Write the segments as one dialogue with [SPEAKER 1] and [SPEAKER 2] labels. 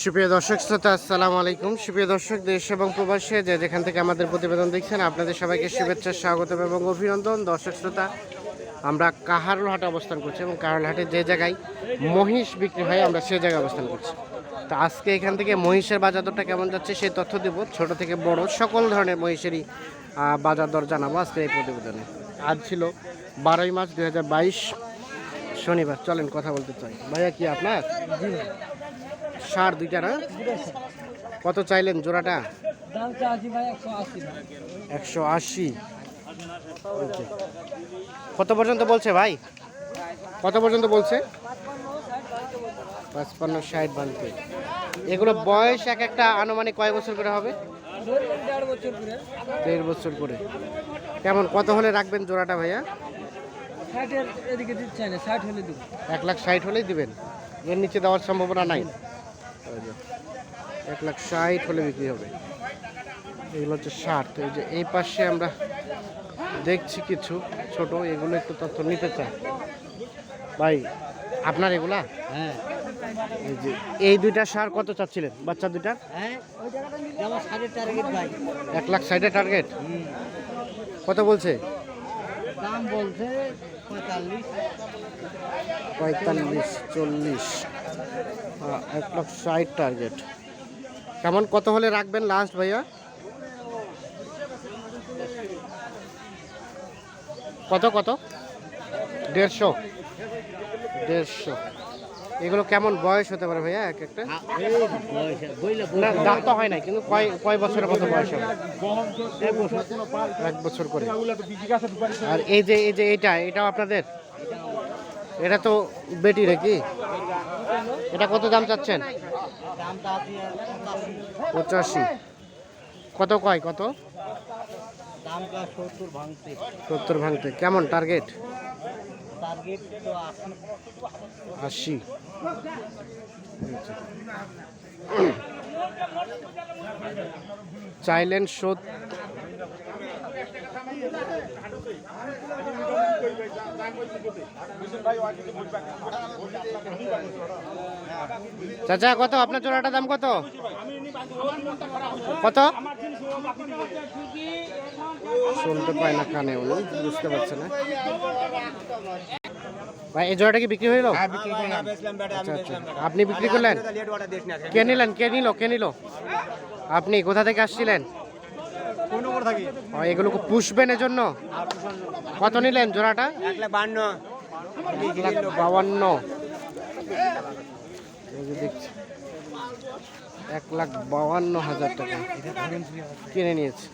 [SPEAKER 1] সুপ্রিয় দর্শক শ্রোতা, আসসালামু আলাইকুম। সুপ্রিয় দর্শক, দেশ এবং প্রবাসে যে যেখান থেকে আমাদের প্রতিবেদন দেখছেন, আপনাদের সবাইকে শুভেচ্ছা, স্বাগত এবং অভিনন্দন। দর্শক শ্রোতা, আমরা কাহারুল হাটে অবস্থান করছি এবং কাহারুল হাটে যে জায়গায় মহিষ বিক্রি হয়, আমরা সেই জায়গায় অবস্থান করছি। তো আজকে এখান থেকে মহিষের বাজার দরটা কেমন যাচ্ছে সেই তথ্য দেব। ছোট থেকে বড় সকল ধরনের মহিষেরই বাজার দর জানাব আজকে এই প্রতিবেদনে। আজ ছিল বারোই মার্চ দুই হাজার বাইশ, শনিবার। চলেন কথা বলতে চাই। ভাইয়া, কি আপনার? সার দুইটা না? কত চাইলেন জোড়াটা?
[SPEAKER 2] একশো আশি।
[SPEAKER 1] কত পর্যন্ত বলছে ভাই? কত পর্যন্ত বলছে? পাঁচপান্ন ষাট বানতে। এগুলো বয়স এক একটা আনুমানিক কয় বছর করে হবে?
[SPEAKER 2] দেড় বছর করে।
[SPEAKER 1] কেমন কত হলে রাখবেন জোড়াটা ভাইয়া? এক লাখ ষাট হলেই দিবেন। এর নিচে দেওয়ার সম্ভাবনা নাই। এক লাখ ষাট হলে বিক্রি হবে। এগুলো হচ্ছে ষাট। এই যে এই পাশে আমরা দেখছি কিছু ছোট এগুলো একটু তথ্য নিতে চাই। ভাই আপনার এগুলা?
[SPEAKER 2] হ্যাঁ।
[SPEAKER 1] এই যে এই দুইটা সার কত চাচ্ছিলেন? বাচ্চা দুইটা?
[SPEAKER 2] হ্যাঁ
[SPEAKER 1] এক লাখ ষাটের টার্গেট কত বলছে?
[SPEAKER 2] দাম বলছে পঁয়তাল্লিশ।
[SPEAKER 1] পঁয়তাল্লিশ চল্লিশ। এক লাখ ষাট টার্গেট কেমন কত হলে রাখবেন লাস্ট ভাইয়া? কত কত? দেড়শো। দেড়শো। এগুলো কেমন বয়স হতে পারে ভাইয়া এক একটা? না, দাম তো হয় না কিন্তু কয় কয় বছরের মতো বয়স হবে? এক বছর করে। আর এই যে এই যে এইটা, এটাও আপনাদের? এটা তো বেটি নাকি? এটা কত দাম চাচ্ছেন? পঁচাশি। কত কয়, কত?
[SPEAKER 2] সত্তর ভাঙতে।
[SPEAKER 1] কেমন টার্গেট
[SPEAKER 2] আশি।
[SPEAKER 1] চাইলেন শোধ চাচা কত? আপনার জোড়াটার দাম কত? কত? শুনতে পায় না কানে উনি বুঝতে পারছে না। ভাই এই জোড়াটা কি বিক্রি হইল? আচ্ছা আচ্ছা। আপনি বিক্রি করলেন? কে নিলেন? কে নিল? কে নিল? আপনি কোথা থেকে আসছিলেন? এগুলো কি পুষবেন এজন্য? কত নিলেন জোড়াটা? এক বাউান্ন দেখছি। এক লাখ বাউান্ন হাজার টাকা। কিনে নিয়েছে।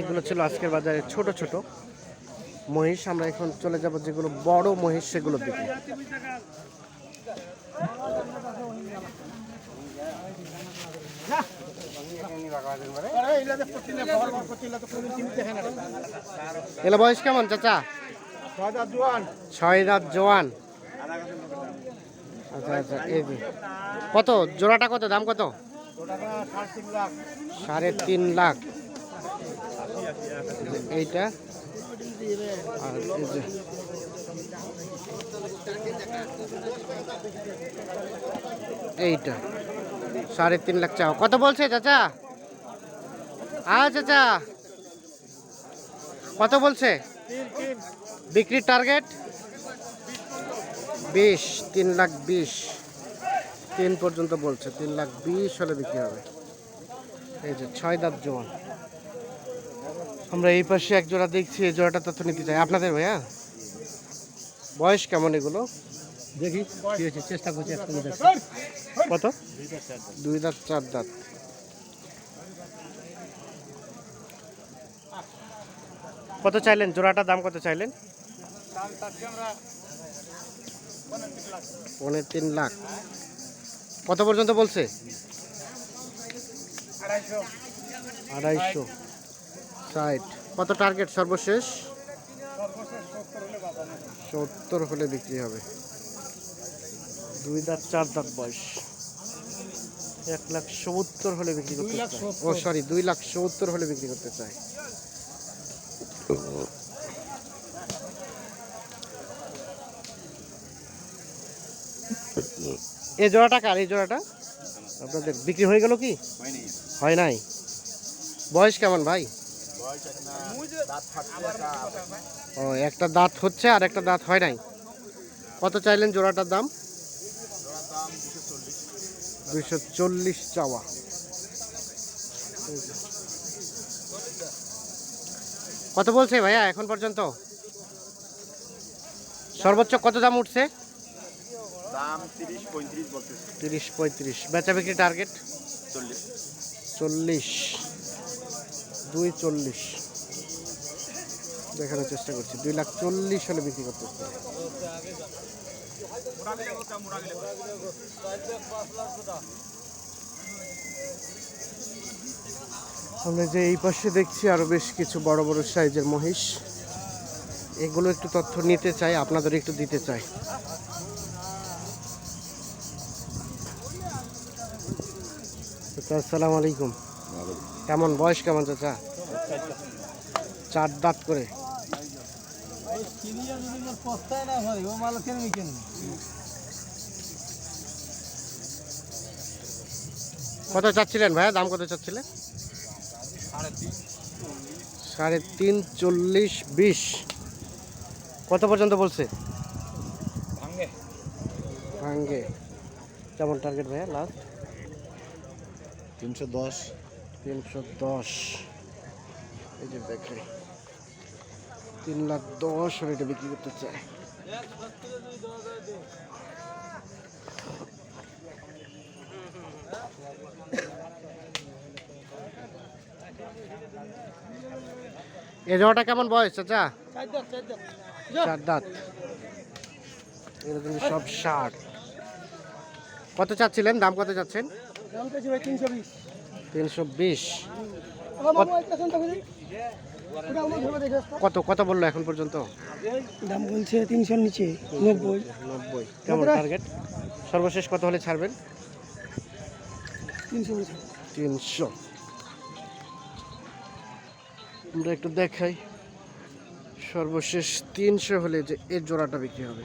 [SPEAKER 1] এগুলো ছিল আজকের বাজারে ছোট ছোট। মহিষ, আমরা এখন চলে যাব যেগুলো বড় মহিষ, সেগুলো দিকে এলা বয়স কেমন, চাচা? ছয় রাত জোয়ান। আচ্ছা আচ্ছা এই কত? জোড়াটা কত? দাম কত? সাড়ে তিন লাখ। এইটা? এইটা। সাড়ে তিন লাখ চাও। কত বলছে চাচা? আ চাচা। কত বলছে? বিক্রির টার্গেট বিশ, তিন লাখ বিশ। তিন পর্যন্ত বলছে। তিন লাখ বিশ হলে বিক্রি হবে। এই যে ছয় দাঁত জোয়ান। আমরা এই পাশে এক জোড়া দেখছি এই জোড়াটা তথ্য নিতে চাই। আপনাদের ভাইয়া? বয়স কেমন এগুলো?
[SPEAKER 2] দেখি চেষ্টা করছি
[SPEAKER 1] কত? দুই দাঁত চার দাঁত। কত চাইলেন? জোড়াটার দাম কত চাইলেন? পৌনে তিন লাখ। কত পর্যন্ত বলছে? আড়াইশো। ষাট। কত টার্গেট সর্বশেষ? সত্তর হলে বিক্রি হবে। দুই দাঁত চার দাঁত বয়স। এক লাখ সত্তর হলে বিক্রি করতে চায়। ও সরি দুই লাখ সত্তর হলে বিক্রি করতে চায়। এই জোড়াটা কার? এই জোড়াটা? আপনাদের বিক্রি হয়ে গেল কি? হয় নাই। বয়স কেমন ভাই? ও একটা দাঁত হচ্ছে আর একটা দাঁত হয় নাই। কত চাইলেন জোড়াটার দাম? দুইশো চল্লিশ চাওয়া। কত বলছে ভাইয়া এখন পর্যন্ত? সর্বোচ্চ কত দাম উঠছে?
[SPEAKER 3] তিরিশ পঁয়ত্রিশ
[SPEAKER 1] বেচা বিক্রি টার্গেট
[SPEAKER 3] চল্লিশ।
[SPEAKER 1] দুই চল্লিশ। দেখানোর চেষ্টা করছি। দুই লাখ চল্লিশ হলে বিক্রি করতে আমরা যে এই পাশে দেখছি আরও বেশ কিছু বড় বড় সাইজের মহিষ। এগুলো একটু তথ্য নিতে চাই, আপনাদের একটু দিতে চাই। চাচা আসসালামু আলাইকুম। কেমন বয়স কেমন চাচা? চার দাঁত করে। কত চাচ্ছিলেন ভাইয়া? দাম কত চাচ্ছিলেন? সাড়ে তিন চল্লিশ বিশ। কত পর্যন্ত বলছে? ভাঙ্গে। কেমন টার্গেট ভাইয়া? লাস্ট
[SPEAKER 3] তিনশো দশ।
[SPEAKER 1] তিনশো দশ। এই যে দেখে তিন লাখ দশ হলে এটা বিক্রি করতে চায়। এ জমাটা কেমন বয়স, চাচা? চার দাঁত। কিন্তু সব ষাট। কত চাচ্ছিলেন? দাম কত চাচ্ছেন?
[SPEAKER 2] তিনশো বিশ।
[SPEAKER 1] তিনশো বিশ। কত কত বলল এখন পর্যন্ত?
[SPEAKER 2] দাম বলছে তিনশোর নিচে নব্বই।
[SPEAKER 1] নব্বই। কেমন টার্গেট সর্বশেষ কত হলে ছাড়বেন?
[SPEAKER 2] তিনশো
[SPEAKER 1] তিনশো। আমরা একটু দেখাই। সর্বশেষ তিনশো হলে যে এর জোড়াটা বিক্রি হবে।